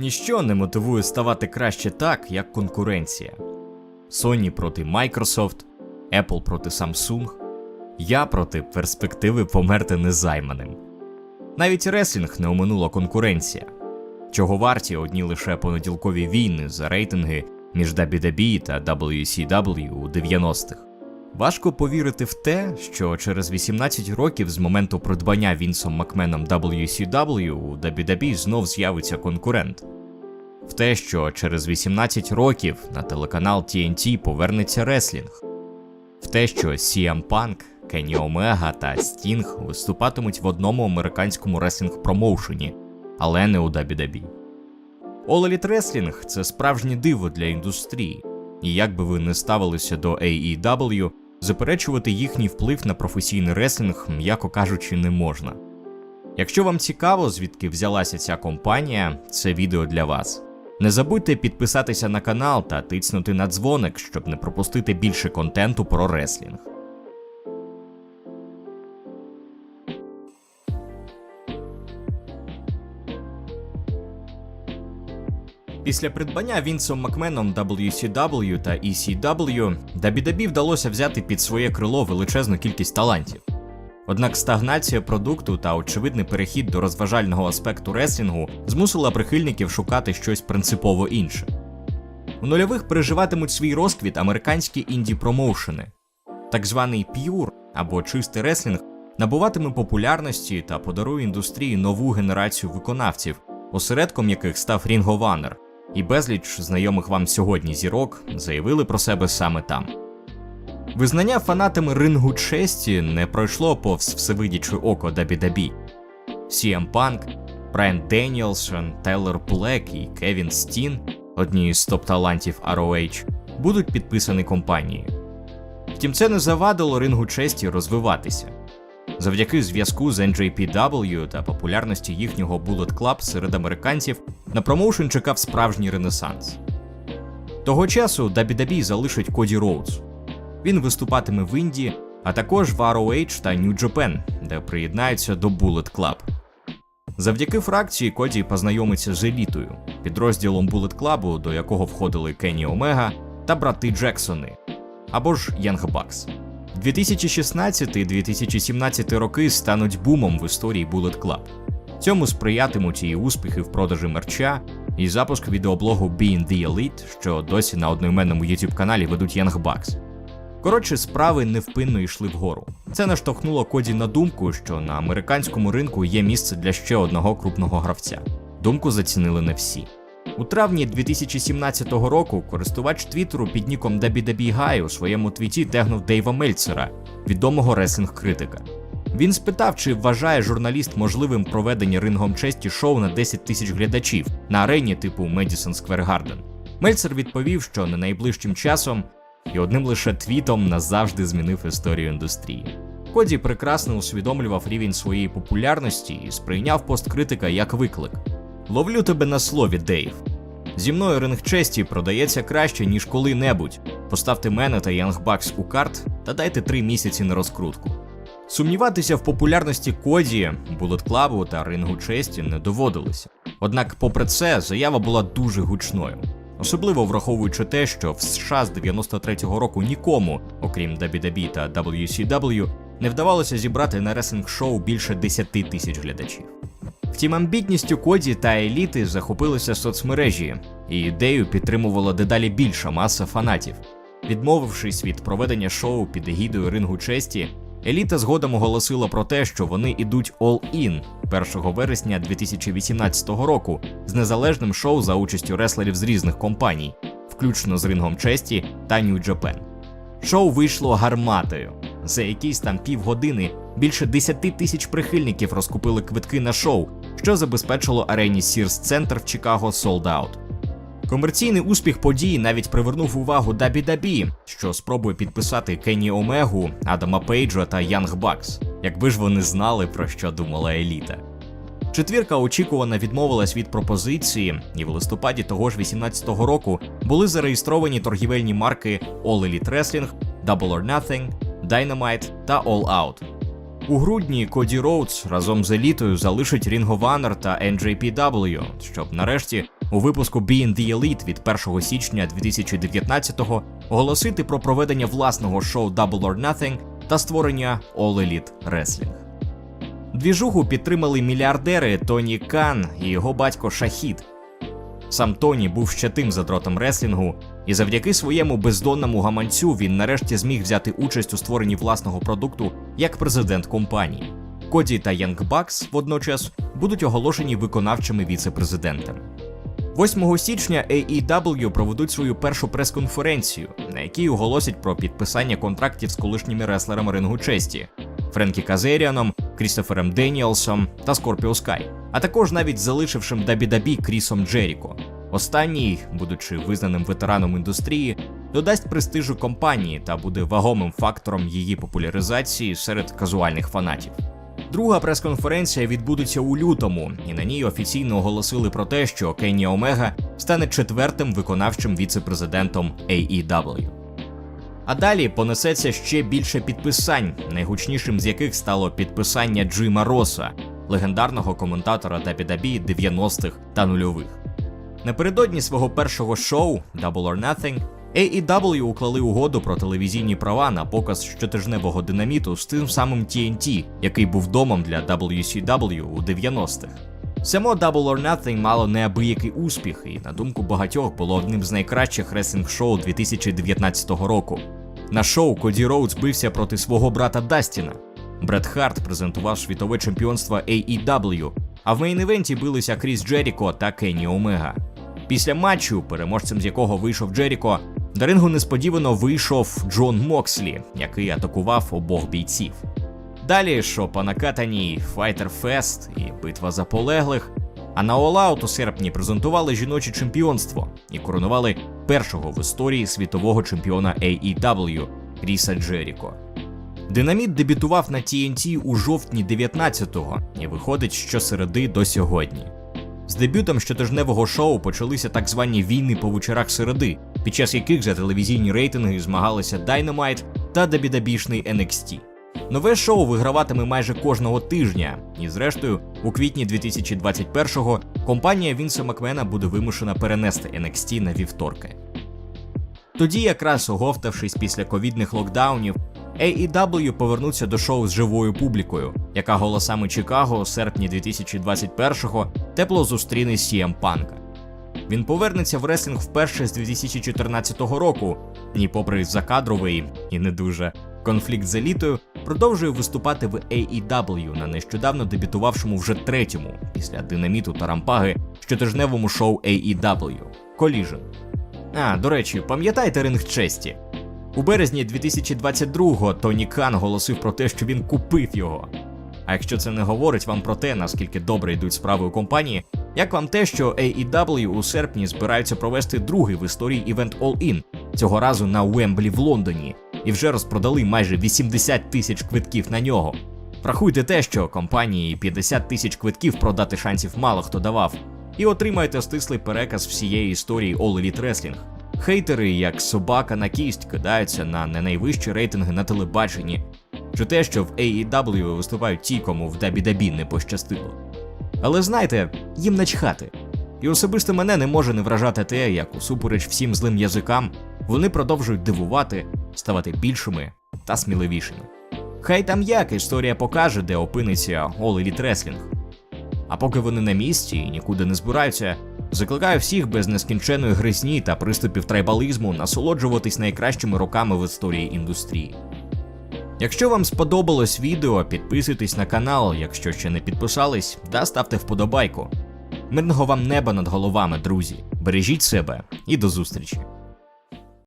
Ніщо не мотивує ставати краще так, як конкуренція. Sony проти Microsoft, Apple проти Samsung, я проти перспективи померти незайманим. Навіть реслінг не оминула конкуренція. Чого варті одні лише понеділкові війни за рейтинги між WWE та WCW у 90-х. Важко повірити в те, що через 18 років з моменту придбання Вінсом Макменом WCW у WWE знов з'явиться конкурент. В те, що через 18 років на телеканал TNT повернеться реслінг. В те, що CM Punk, Кенні Омега та Стінг виступатимуть в одному американському реслінг промоушені, але не у WWE. All Elite Wrestling – це справжнє диво для індустрії, і як би ви не ставилися до AEW, заперечувати їхній вплив на професійний реслінг, м'яко кажучи, не можна. Якщо вам цікаво, звідки взялася ця компанія, це відео для вас. Не забудьте підписатися на канал та тиснути на дзвоник, щоб не пропустити більше контенту про реслінг. Після придбання Вінсом Макменом WCW та ECW, WWE вдалося взяти під своє крило величезну кількість талантів. Однак стагнація продукту та очевидний перехід до розважального аспекту реслінгу змусила прихильників шукати щось принципово інше. У нульових переживатимуть свій розквіт американські інді-промоушени. Так званий п'юр або чистий реслінг набуватиме популярності та подарує індустрії нову генерацію виконавців, осередком яких став of Honor, і безліч знайомих вам сьогодні зірок заявили про себе саме там. Визнання фанатами рингу честі не пройшло повз всевидяче око WWE. CM Punk, Брайан Деніелсон, Тейлор Блек і Кевін Стін, одні з топ-талантів ROH, будуть підписані компанією. Втім, це не завадило рингу честі розвиватися. Завдяки зв'язку з NJPW та популярності їхнього Bullet Club серед американців на промоушен чекав справжній ренесанс. Того часу WWE залишить Коді Роудс. Він виступатиме в Індії, а також в ROH та New Japan, де приєднається до Bullet Club. Завдяки фракції Коді познайомиться з елітою, підрозділом Bullet Club, до якого входили Кенні Омега та брати Джексони або ж Young Bucks. 2016-2017 роки стануть бумом в історії Bullet Club. Цьому сприятимуть і успіхи в продажі мерча, і запуск відеоблогу Being the Elite, що досі на одноіменному youtube каналі ведуть Bucks. Коротше, справи невпинно йшли вгору. Це наштовхнуло Коді на думку, що на американському ринку є місце для ще одного крупного гравця. Думку зацінили не всі. У травні 2017 року користувач Твіттеру під ніком WWE у своєму твіті тегнув Дейва Мельцера, відомого реслінг-критика. Він спитав, чи вважає журналіст можливим проведення рингом честі шоу на 10 тисяч глядачів на арені типу Madison Square Garden. Мельцер відповів, що не найближчим часом і одним лише твітом назавжди змінив історію індустрії. Коді прекрасно усвідомлював рівень своєї популярності і сприйняв пост критика як виклик. Ловлю тебе на слові, Дейв. Зі мною ринг честі продається краще, ніж коли-небудь. Поставте мене та Bucks у карт та дайте три місяці на розкрутку. Сумніватися в популярності Коді, Bullet Club та рингу честі не доводилося. Однак, попри це, заява була дуже гучною. Особливо враховуючи те, що в США з 93-го року нікому, окрім WWE та WCW, не вдавалося зібрати на ресинг-шоу більше 10 тисяч глядачів. Втім, амбітністю Коді та еліти захопилися соцмережі, і ідею підтримувала дедалі більша маса фанатів. Відмовившись від проведення шоу під егідою рингу честі, еліта згодом оголосила про те, що вони ідуть all-in 1 вересня 2018 року з незалежним шоу за участю реслерів з різних компаній, включно з рингом честі та New Japan. Шоу вийшло гарматою. За якісь там півгодини більше 10 тисяч прихильників розкупили квитки на шоу, що забезпечило арені Sears Center в Чикаго sold out. Комерційний успіх події навіть привернув увагу WWE, що спробує підписати Кенні Омегу, Адама Пейджа та Янг Бакс, якби ж вони знали, про що думала еліта. Четвірка очікувано відмовилась від пропозиції, і в листопаді того ж 18-го року були зареєстровані торгівельні марки All Elite Wrestling, Double or Nothing, Dynamite та All Out. У грудні Коді Роудс разом з елітою залишить Ring of Honor та NJPW, щоб нарешті у випуску the Elite від 1 січня 2019-го оголосити про проведення власного шоу Double or Nothing та створення All Elite Wrestling. Двіжуху підтримали мільярдери Тоні Кан і його батько Шахід. Сам Тоні був ще тим задротом реслінгу, і завдяки своєму бездонному гаманцю він нарешті зміг взяти участь у створенні власного продукту як президент компанії. Коді та Янг Бакс водночас будуть оголошені виконавчими віце-президентами. 8 січня AEW проведуть свою першу прес-конференцію, на якій оголосять про підписання контрактів з колишніми реслерами рингу честі Френкі Казеріаном, Крістофером Деніелсом та Скорпіо Скай, а також навіть залишившим WWE Крісом Джеріко. Останній, будучи визнаним ветераном індустрії, додасть престижу компанії та буде вагомим фактором її популяризації серед казуальних фанатів. Друга прес-конференція відбудеться у лютому, і на ній офіційно оголосили про те, що Кенні Омега стане четвертим виконавчим віце-президентом AEW. А далі понесеться ще більше підписань, найгучнішим з яких стало підписання Джима Роса, легендарного коментатора WWE 90-х та нульових. Напередодні свого першого шоу Double or Nothing AEW уклали угоду про телевізійні права на показ щотижневого динаміту з тим самим TNT, який був домом для WCW у 90-х. Само Double or Nothing мало неабиякий успіх, і на думку багатьох було одним з найкращих рестлинг-шоу 2019 року. На шоу Коді Роудс бився проти свого брата Дастіна. Бред Харт презентував світове чемпіонство AEW, а в мейн-івенті билися Кріс Джеріко та Кенні Омега. Після матчу, переможцем з якого вийшов Джеріко, до рингу несподівано вийшов Джон Мокслі, який атакував обох бійців. Далі що по накатаній Fighter Fest і битва за полеглих. А на Out у серпні презентували жіноче чемпіонство і коронували першого в історії світового чемпіона AEW Кріса Джеріко. Динаміт дебютував на TNT у жовтні 19-го і виходить щосереди до сьогодні. З дебютом щотижневого шоу почалися так звані війни по вечорах середи, під час яких за телевізійні рейтинги змагалися Dynamite та WWE-шний NXT. Нове шоу виграватиме майже кожного тижня, і зрештою, у квітні 2021-го компанія Вінса Макмена буде вимушена перенести NXT на вівторки. Тоді, якраз оговтавшись після ковідних локдаунів, AEW повернуться до шоу з живою публікою, яка голосами Чикаго у серпні 2021-го тепло зустріне CM Панка. Він повернеться в реслінг вперше з 2014 року, і, попри закадровий і не дуже конфлікт з елітою, продовжує виступати в AEW на нещодавно дебютувавшому вже третьому після динаміту та рампаги щотижневому шоу AEW Collision. А, до речі, пам'ятаєте ринг честі? У березні 2022-го Тоні Кан голосив про те, що він купив його. А якщо це не говорить вам про те, наскільки добре йдуть справи у компанії, як вам те, що AEW у серпні збираються провести другий в історії івент All In, цього разу на Уемблі в Лондоні, і вже розпродали майже 80 тисяч квитків на нього. Врахуйте те, що компанії 50 тисяч квитків продати шансів мало хто давав, і отримаєте стислий переказ всієї історії All Elite Wrestling. Хейтери, як собака на кість, кидаються на не найвищі рейтинги на телебаченні, чи те, що в AEW виступають ті, кому в WWE не пощастило. Але знайте, їм начхати. І особисто мене не може не вражати те, як усупереч всім злим язикам вони продовжують дивувати, ставати більшими та сміливішими. Хай там як історія покаже, де опиниться Elite Wrestling. А поки вони на місці і нікуди не збираються, закликаю всіх без нескінченої гризні та приступів трайбалізму насолоджуватись найкращими роками в історії індустрії. Якщо вам сподобалось відео, підписуйтесь на канал, якщо ще не підписались, та ставте вподобайку. Мирного вам неба над головами, друзі. Бережіть себе і до зустрічі!